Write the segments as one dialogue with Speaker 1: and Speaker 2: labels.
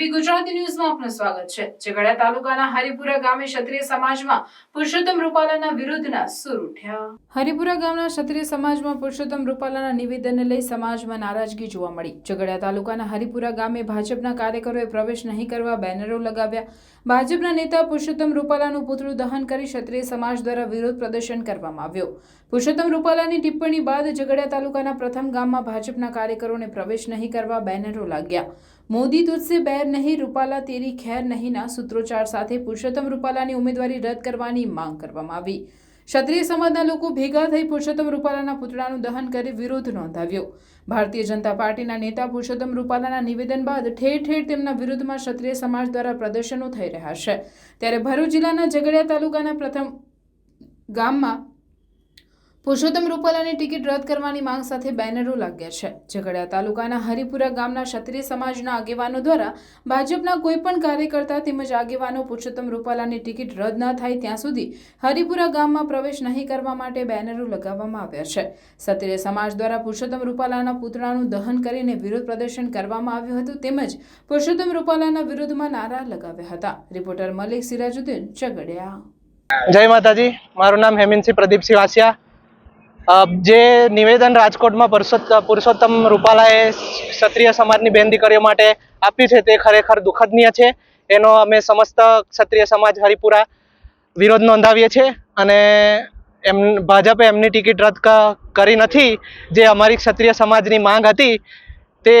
Speaker 1: ડીવી ગુજરાતી ન્યૂઝમાં આપનું સ્વાગત છે. ઝઘડિયા તાલુકાના હરિપુરા ગામે ક્ષત્રિય સમાજમાં પુરુષોત્તમ રૂપાલાના વિરુદ્ધના સૂર ઉઠ્યા. હરિપુરા ગામના ક્ષત્રિય સમાજમાં પુરુષોત્તમ રૂપાલાના નિવેદનને લઈ સમાજમાં નારાજગી જોવા મળી. ઝઘડિયા તાલુકાના હરિપુરા ગામે ભાજપના કાર્યકરોએ પ્રવેશ નહીં કરવા બેનરો લગાવ્યા. ભાજપના નેતા પુરુષોત્તમ રૂપાલાનું પુતળું દહન કરી ક્ષત્રિય સમાજ દ્વારા વિરોધ પ્રદર્શન કરવામાં આવ્યો. પુરુષોત્તમ રૂપાલાની ટિપ્પણી બાદ ઝઘડિયા તાલુકાના પ્રથમ ગામમાં ભાજપના કાર્યકરોને પ્રવેશ નહીં કરવા બેનરો લાગ્યા. મોદી તુજસે બેર નહીં, રૂપાલા તેરી ખેર નહીંના સૂત્રોચ્ચાર સાથે પુરુષોત્તમ રૂપાલાની ઉમેદવારી રદ કરવાની માંગ કરવામાં આવી. ક્ષત્રિય સમાજના લોકો ભેગા થઈ પુરુષોત્તમ રૂપાલાના પુતળાનું દહન કરી વિરોધ નોંધાવ્યો. ભારતીય જનતા પાર્ટીના નેતા પુરુષોત્તમ રૂપાલાના નિવેદન બાદ ઠેર ઠેર તેમના વિરુદ્ધમાં ક્ષત્રિય સમાજ દ્વારા પ્રદર્શનો થઈ રહ્યા છે. ત્યારે ભરૂચ જિલ્લાના ઝઘડિયા તાલુકાના પ્રથમ ગામમાં પુરુષોત્તમ રૂપાલાની ટિકિટ રદ કરવાની માંગ સાથે બેનરો લાગ્યા છે. ઝઘડિયા તાલુકાના હરિપુરા ગામના ક્ષત્રિય સમાજના આગેવાનો દ્વારા ભાજપના કોઈપણ કાર્યકર્તા તેમજ આગેવાનો પુરુષોત્તમ રૂપાલાની ટિકિટ રદ ન થાય ત્યાં સુધી હરિપુરા ગામમાં પ્રવેશ નહીં કરવા માટે બેનરો લગાવવામાં આવ્યા છે. ક્ષત્રિય સમાજ દ્વારા પુરુષોત્તમ રૂપાલાના પુતળાનું દહન કરીને વિરોધ પ્રદર્શન કરવામાં આવ્યું હતું તેમજ પુરુષોત્તમ રૂપાલાના વિરોધમાં નારા લગાવ્યા હતા. રિપોર્ટર મલિક સિરાજુદ્દીન ઝઘડિયા.
Speaker 2: જય માતાજી. મારું નામ હેમિનસિંહ પ્રદીપસિંહ વાસિયા. જે નિવેદન રાજકોટમાં પુરુષોત્તમ રૂપાલાએ ક્ષત્રિય સમાજની બેન દીકરીઓ માટે આપ્યું છે તે ખરેખર દુઃખદનીય છે. એનો અમે સમસ્ત ક્ષત્રિય સમાજ હરિપુરા વિરોધ નોંધાવીએ છીએ અને એમ, ભાજપે એમની ટિકિટ રદ કરી નથી. જે અમારી ક્ષત્રિય સમાજની માંગ હતી તે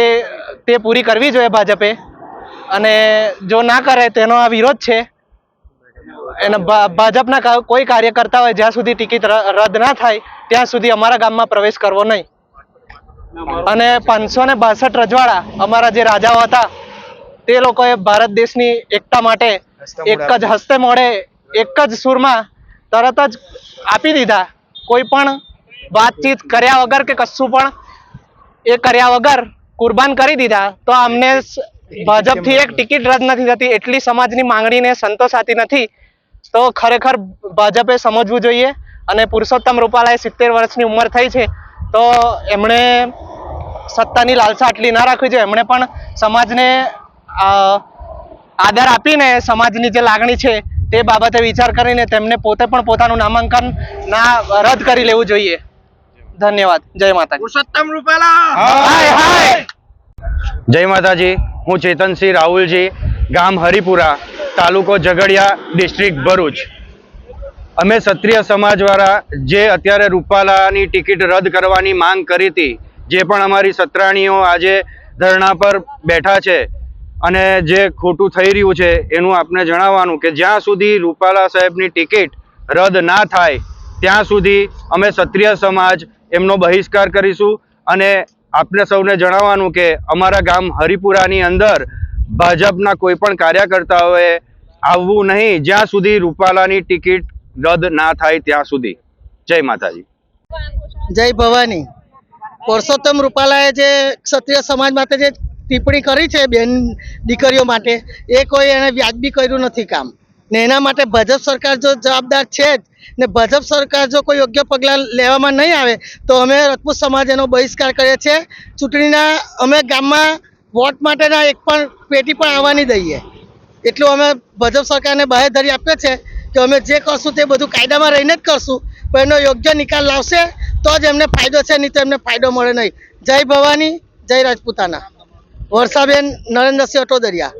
Speaker 2: તે પૂરી કરવી જોઈએ ભાજપે. અને જો ના કરે તેનો આ વિરોધ છે એને ભાજપના કોઈ કાર્યકર્તા હોય જ્યાં સુધી ટિકિટ રદ ના થાય, ત્યાં સુધી અમારા ગામમાં પ્રવેશ કરવો નહીં. અને પાંચસો ને બાસઠ રજવાડા અમારા જે રાજાઓ હતા, તે લોકોએ ભારત દેશની એકતા માટે એક જ હસ્તે મોડે, એક જ સુરમાં તરત જ આપી દીધા. કોઈ પણ વાતચીત કર્યા વગર કે કશું પણ એ કર્યા વગર કુરબાન કરી દીધા. તો અમને ભાજપથી એક ટિકિટ રદ નથી થતી, એટલી સમાજની માંગણીને સંતોષાતી નથી. તો ખરેખર ભાજપે સમજવું જોઈએ અને પુરુષોત્તમ રૂપાલાએ સિત્તેર વર્ષની ઉંમર થઈ છે તો એમણે સત્તાની લાલસા આટલી ના રાખવી જોઈએ. એમણે પણ સમાજને આદર આપીને સમાજની જે લાગણી છે તે બાબતે વિચાર કરીને તેમને પોતે પણ પોતાનું નામાંકન ના રદ કરી લેવું જોઈએ. ધન્યવાદ. જય માતા
Speaker 3: પુરુષોત્તમ રૂપાલા!
Speaker 2: હાય હાય!
Speaker 4: જય માતાજી. હું ચેતનસિંહ રાહુલજી ગામ હરિપુરા. તાલુકો ઝઘડિયા ડિસ્ટ્રિક્ટ ભરૂચ. અમે ક્ષત્રિય સમાજવાળા જે અત્યારે રૂપાલાની ટિકિટ રદ કરવાની માંગ કરી હતી, જે પણ અમારી સત્રાણીઓ આજે ધરણા પર બેઠા છે અને જે ખોટું થઈ રહ્યું છે એનું આપને જણાવવાનું કે જ્યાં સુધી રૂપાલા સાહેબની ટિકિટ રદ ના થાય, ત્યાં સુધી અમે ક્ષત્રિય સમાજ એમનો બહિષ્કાર કરીશું અને આપને સૌને જણાવવાનું કે અમારા ગામ હરિપુરાની અંદર ભાજપના કોઈ પણ કાર્યકર્તાઓએ આવવું નહીં. જ્યાં સુધી રૂપાલાની ટિકિટ રદ ના થાય ત્યાં સુધી. જય માતાજી.
Speaker 5: જય ભવાની. પુરુષોત્તમ રૂપાલાએ જે ક્ષત્રિય સમાજ માટે જે ટિપ્પણી કરી છે બેન દીકરીઓ માટે, એ કોઈ એને વ્યાજબી કર્યું નથી કામ. ને એના માટે ભાજપ સરકાર જો જવાબદાર છે જ, ને ભાજપ સરકાર જો કોઈ યોગ્ય પગલાં લેવામાં નહીં આવે, તો અમે રજપૂત સમાજ એનો બહિષ્કાર કરીએ છીએ. ચૂંટણીના અમે ગામમાં વોટ માટેના એક પણ પેટી પણ આવવાની દઈએ. એટલું અમે ભાજપ સરકારને બાહેધરી આપીએ છે કે અમે જે કરશું તે બધું કાયદામાં રહીને જ કરશું. પણ એનો યોગ્ય નિકાલ લાવશે તો જ એમને ફાયદો છે, નહીં તો એમને ફાયદો મળે નહીં. જય ભવાની, જય રાજપૂતાના. વર્ષાબેન, નરેન્દ્રસિંહ અટોદરિયા.